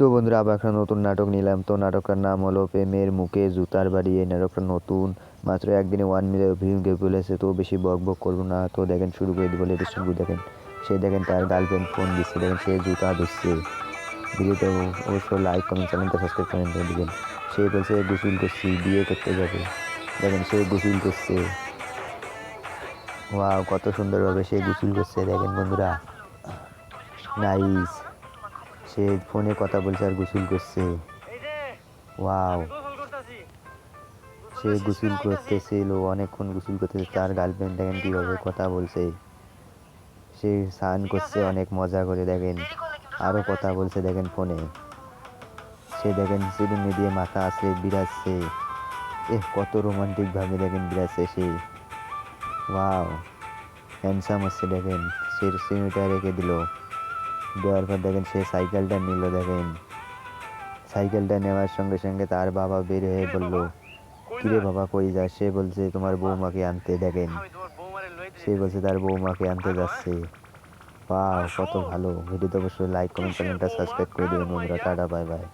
তো বন্ধুরা, আবার একটা নতুন নাটক নিলাম। তো নাটকটার নাম হলো প্রেমের মুখে জুতার বাড়ি। এই নাটকটা নতুন, মাত্র একদিনে ওয়ান মিলিয়ন ভিউ গে বলেছে, তো বেশি বক বক করব না। তো দেখেন, শুরু করে দিব লেটেস্ট শুরু দেখেন। সে দেখেন তার গার্লফ্রেন্ড ফোন দিচ্ছে দেখেন সে জুতা ধরছে। ভিডিওতে অবশ্যই লাইক কমেন্ট চ্যানেলটা সাবস্ক্রাইব করে দিবেন সে বলছে, গোসল করছি, বিয়ে করতে যাবে। দেখেন সে গোসল করছে। ওয়াও কত সুন্দরভাবে সে গোসল করছে, দেখেন বন্ধুরা। নাইস সে ফোনে কথা বলছে আর গোসল করছে। ওয়াও। সে গোসল করতেছিল, অনেকক্ষণ গোসল করতেছে, তার গার্লফ্রেন্ড দেখেন কীভাবে কথা বলছে। সে স্নান করছে, অনেক মজা করে দেখেন। আরও কথা বলছে দেখেন ফোনে। সে দেখেন সিলিংয়ে দিয়ে মাথা আছে, বিরাজছে। এ কত রোমান্টিকভাবে দেখেন বিরাজছে সে। ওয়াও। হ্যান্ডসাম হচ্ছে দেখেন। সে সিমিটা রেখে দিল। দেওয়ার পর দেখেন সে সাইকেলটা নিল দেখেন। সাইকেলটা নেওয়ার সঙ্গে সঙ্গে তার বাবা বের হয়ে বলল কিরে বাবা কই যা সে বলছে তোমার বৌমাকে আনতে দেখেন। সে বলছে তার বৌমাকে আনতে যাচ্ছে। বাহ কত ভালো। ভিডিওতে অবশ্যই লাইক কমেন্ট চ্যানেলটা সাবস্ক্রাইব করে দেবেন বন্ধুরা। Tata bye bye.